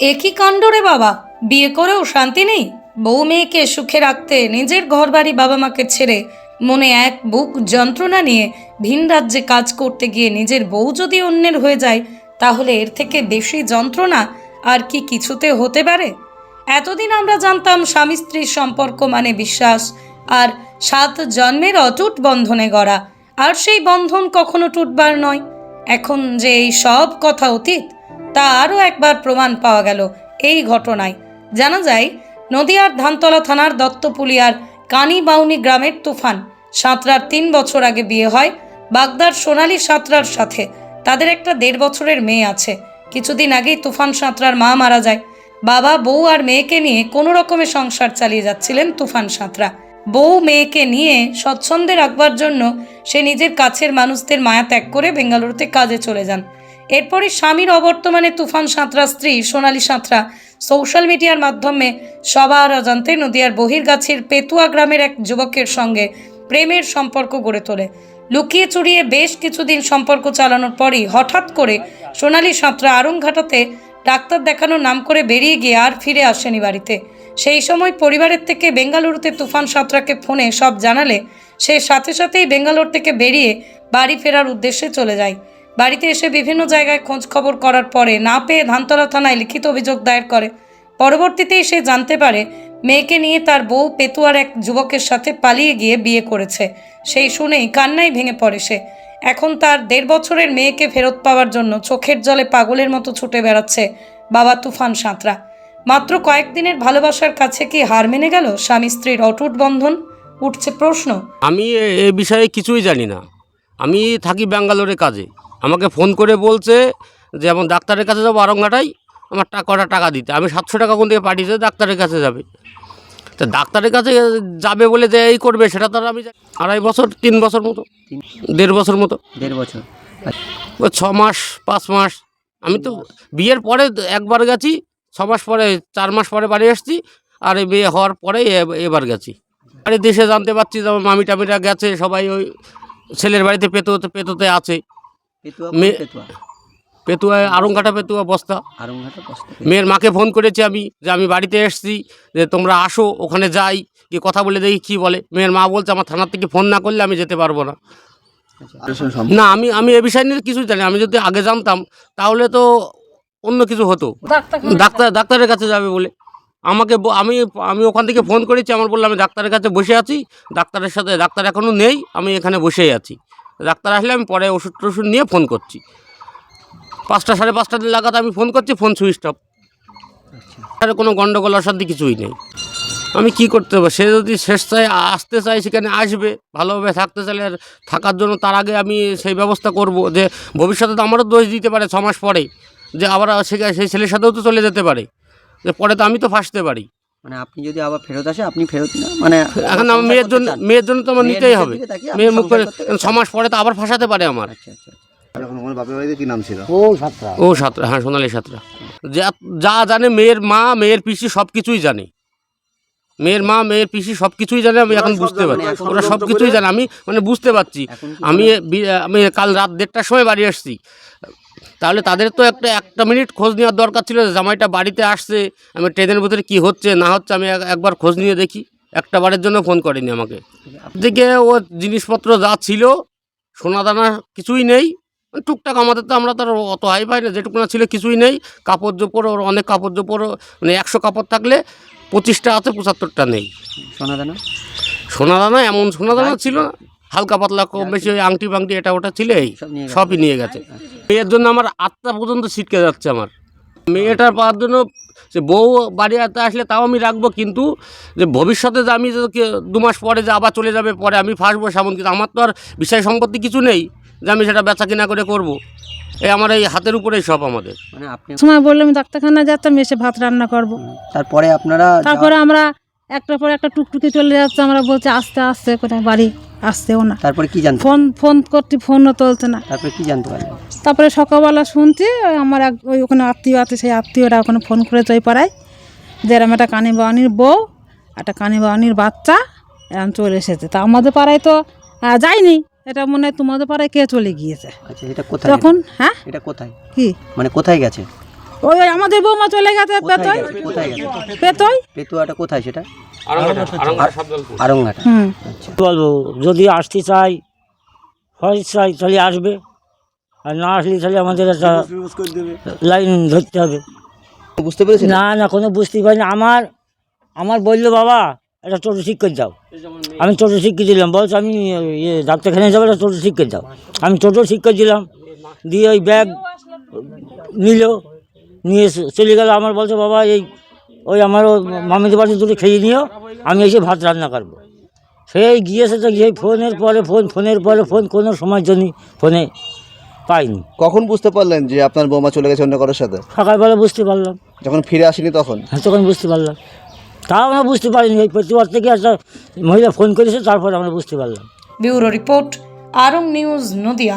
একই কাণ্ড রে বাবা? বিয়ে করেও শান্তি নেই? বউ মেয়েকে সুখে রাখতে নিজের ঘরবাড়ি বাবা মাকে ছেড়ে মনে এক বুক যন্ত্রণা নিয়ে ভিন রাজ্যে কাজ করতে গিয়ে নিজের বউ যদি অন্যের হয়ে যায়, তাহলে এর থেকে বেশি যন্ত্রণা আর কি কিছুতে হতে পারে? এতদিন আমরা জানতাম স্বামী স্ত্রীর সম্পর্ক মানে বিশ্বাস, আর সাত জন্মের অটুট বন্ধনে গড়া, আর সেই বন্ধন কখনো টুটবার নয়। এখন যে এই সব কথা অতীত তা আরও একবার প্রমাণ পাওয়া গেল এই ঘটনায়। জানা যায়, নদিয়ার ধানতলা থানার দত্তপুলিয়ার কানিবাউনি গ্রামের তুফান। সাঁতরার তিন বছর আগে বিয়ে হয়, বাগদার সোনালি সাঁতরার সাথে। তাদের একটা দেড় বছরের মেয়ে আছে। কিছুদিন আগেই তুফান সাঁতরার মা মারা যায়। বাবা, বউ আর মেয়েকে নিয়ে কোনো রকমে সংসার চালিয়ে যাচ্ছিলেন তুফান সাঁতরা। বউ মেয়েকে নিয়ে স্বচ্ছন্দে রাখবার জন্য সে নিজের কাছের মানুষদের মায়া ত্যাগ করে বেঙ্গালুরুতে কাজে চলে যান। এরপরে স্বামীর অবর্তমানে তুফান সাঁতরা, স্ত্রী সোনালী সাঁতরা সোশ্যাল মিডিয়ার মাধ্যমে সবার অজান্তে নদিয়ার বহির্গাছির পেতুয়া গ্রামের এক যুবকের সঙ্গে প্রেমের সম্পর্ক গড়ে তোলে। লুকিয়ে চুরিয়ে বেশ কিছুদিন সম্পর্ক চালানোর পরই হঠাৎ করে সোনালী সাঁতরা আরংঘাটাতে ডাক্তার দেখানোর নাম করে বেরিয়ে গিয়ে আর ফিরে আসেনি বাড়িতে। সেই সময় পরিবারের থেকে বেঙ্গালুরুতে তুফান সাঁতরাকে ফোনে সব জানালে সে সাথে সাথেই বেঙ্গালোর থেকে বেরিয়ে বাড়ি ফেরার উদ্দেশ্যে চলে যায়। বাড়িতে এসে বিভিন্ন জায়গায় খোঁজ খবর করার পরে না পেয়ে ধানতলা থানায় লিখিত অভিযোগ দায়ের করে। পরবর্তীতেই সে জানতে পারে, মেয়েকে নিয়ে তার বউ পেতুয়ার এক যুবকের সাথে পালিয়ে গিয়ে বিয়ে করেছে। সেই শুনেই কান্নাই ভেঙে পড়ে সে। এখন তার দেড় বছরের মেয়েকে ফেরত পাওয়ার জন্য চোখের জলে পাগলের মতো ছুটে বেড়াচ্ছে বাবা তুফান সাঁতরা। মাত্র কয়েকদিনের ভালোবাসার কাছে কি হার মেনে গেল স্বামী স্ত্রীর অটুট বন্ধন? উঠছে প্রশ্ন। আমি এ- বিষয়ে কিছুই জানি না। আমি থাকি ব্যাঙ্গালোরে কাজে। আমাকে ফোন করে বলছে যে এমন ডাক্তারের কাছে যাব আরঙ্গাটাই আমার টাকা কটা টাকা দিতে। আমি সাতশো টাকা কোন থেকে পাঠিয়েছে ডাক্তারের কাছে যাবে। তা ডাক্তারের কাছে যাবে বলে যে এই করবে সেটা তো আর আমি আড়াই বছর তিন বছর মতো দেড় বছর মতো। দেড় বছর। ও ছ মাস পাঁচ মাস। আমি তো বিয়ের পরে একবার গেছি ছ মাস পরে চার মাস পরে বাড়ি আসছি আর বিয়ে হওয়ার পরে এবার গেছি। আরে দেশে জানতে পারছি যে আমার মামি টামিরা গেছে সবাই ওই ছেলের বাড়িতে পেতোতে পেতোতে আছে। পেতুয়া মে- কোন পেতুয়া আরংঘাটা বস্তা। মেয়ের মাকে ফোন করেছি আমি যে আমি বাড়িতে এসেছি যে তোমরা আসো ওখানে যাই গিয়ে কথা বলে দেখি কী বলে। মেয়ের মা বলছে আমার থানার থেকে ফোন না করলে আমি যেতে পারব না। না আমি আমি এ বিষয় নিয়ে কিছু জানি আমি যদি আগে জানতাম তাহলে তো অন্য কিছু হতো। ডাক্তার ডাক্তারের কাছে যাবে বলে। আমাকে আমি আমি ওখান থেকে ফোন করেছি, আমার বললাম আমি ডাক্তারের কাছে বসে আছি, ডাক্তারের সাথে, ডাক্তার এখনও নেই, আমি এখানে বসেই আছি। ডাক্তার আসলে আমি পরে ওষুধ টষুধ নিয়ে ফোন করছি। পাঁচটা, সাড়ে পাঁচটা দিন লাগাতে আমি ফোন করছি, ফোন সুইচ অফ। আর কোনো গণ্ডগোল অশান্তি কিছুই নেই। আমি কি করতে হবে? সে যদি চায় আসতে চায়, সেখানে আসবে, ভালোভাবে থাকতে চাইলে থাকার জন্য তার আগে আমি সেই ব্যবস্থা করব যে, ভবিষ্যতে তো আমারও দোষ দিতে পারে ছ মাস পরে, যে আবার সেখানে সেই ছেলের সাথেও তো চলে যেতে পারে। পরে তো আমি তো ফাঁসতে পারি। মানে আপনি যদি আবার ফেরত আসে আপনি ফেরত না মানে এখন আমার মেয়ের জন্য মেয়ের জন্য তো আমার নিতেই হবে। মেয়ের মুখ করে সংসার করতে ছ মাস পরে তো আবার ফাঁসাতে পারে আমার। আচ্ছা আচ্ছা আচ্ছা। এখন আমার বাপের বাড়িতে কি নাম ছিল? ও সাতরা। হ্যাঁ সোনালি সাতরা। যা যা জানে মেয়ের মা মেয়ের পিসি সব কিছুই জানে। মেয়ের মা মেয়ের পিসি সব কিছুই জানে আমি এখন বুঝতে এখন ওরা সব কিছুই জানে আমি মানে বুঝতে পারছি। আমি আমি কাল রাত দেড়টার সময় বাড়ি আসছি। তাহলে তাদের তো একটা একটা মিনিট খোঁজ নেওয়ার দরকার ছিল যে জামাইটা বাড়িতে আসছে আমি ট্রেনের ভিতরে কি হচ্ছে না হচ্ছে আমি এক- একবার খোঁজ নিয়ে দেখি। একটা বারের জন্য ফোন করেনি আমাকে। দিকে ও জিনিসপত্র যা ছিল সোনা দানা কিছুই নেই। টুকটাক আমাদের তো আমরা তো আর অত হাই পাই না যেটুকু না ছিল কিছুই নেই। কাপড় জোপড় ওর অনেক কাপড় জোপড় মানে একশো কাপড় থাকলে পঁচিশটা আছে পঁচাত্তরটা নেই। সোনা দানা সোনা দানা এমন সোনা দানা ছিল না। হালকা পাতলা কম বেশি ওই আংটি ফাংটি এটা ওটা ছিল এই সব নিয়ে গেছে। সবই নিয়ে গেছে। মেয়ের জন্য আমার আত্মা পর্যন্ত ছিটকে যাচ্ছে আমার। মেয়েটার পাওয়ার জন্য যে বউ বাড়ি হাতে আসলে তাও আমি রাখব কিন্তু যে ভবিষ্যতে যে আমি যে দু মাস পরে যে আবার চলে যাবে পরে আমি ফাঁসবো সেমন কিন্তু আমার তো আর বিষয় সম্পত্তি কিছু নেই যে আমি সেটা বেচা কিনা করে করব। এই আমার এই হাতের উপরেই সব আমাদের। মানে আপনি সময় বললাম ডাক্তারখানা যেতাম এসে ভাত রান্না করব। তারপরে আপনারা তারপরে আমরা একটার পর একটা টুকটুকি চলে যাচ্ছে আমরা বলছি আস্তে আস্তে কোথায় বাড়ি আসতেও না। তারপরে কি জানতে ফোন ফোন করতে ফোনও তুলছে না। তারপরে কি জানতে পারলেন? তারপরে সকালবেলা শুনছি আমার এক ওই ওখানে আত্মীয় আছে সেই আত্মীয়রা ওখানে ফোন করে ওই পাড়ায় যে এরম একটা কানি বাওয়ানির বউ একটা কানি বাওয়ানির বাচ্চা এরম চলে এসেছে। তা আমাদের পাড়ায় তো যায়নি। এটা মনে হয় তোমাদের পাড়ায় কে চলে গিয়েছে? আচ্ছা এটা কোথায়? তখন হ্যাঁ? এটা কোথায়? কি? মানে কোথায় গেছে? ওই ওই আমাদের বৌমা চলে গেছে পেতই? পেতই? পেতুয়াটা কোথায় সেটা? আচ্ছা। বলব যদি আসতে চাই হয় চাই তাহলে আসবে। আর না আসলে তাহলে আমাদের একটা লাইন ধরতে হবে। বুঝতে পেরেছি না না কোনো বুঝতেই পারিনি আমার আমার বলল বাবা একটা টোটো ঠিক করে দাও। আমি টোটো ঠিক করে দিলাম। বলছে আমি ইয়ে ডাক্তারখানে যাব একটা টোটো ঠিক করে দাও। আমি টোটো ঠিক করে দিলাম। দিয়ে ওই ব্যাগ নিল। নিয়ে এসে চলে গেল। আমার বলছে বাবা এই ওই আমার ও মামিদের বাড়ি দুটো খেয়ে নিও আমি এসে ভাত রান্না করব। সেই গিয়েছে তো গিয়ে ফোনের পরে ফোন ফোনের পরে ফোন কোনো সময় জন্য ফোনে পাইনি। কখন বুঝতে পারলেন যে আপনার বৌমা চলে গেছে অন্য কারোর সাথে? সকালবেলা বুঝতে পারলাম। যখন ফিরে আসেনি তখন? হ্যাঁ তখন বুঝতে পারলাম। তাও আমরা বুঝতে পারিনি ওই প্রতিবার থেকে একটা মহিলা ফোন করেছে তারপর আমরা বুঝতে পারলাম। Bureau report Arang news Nadia.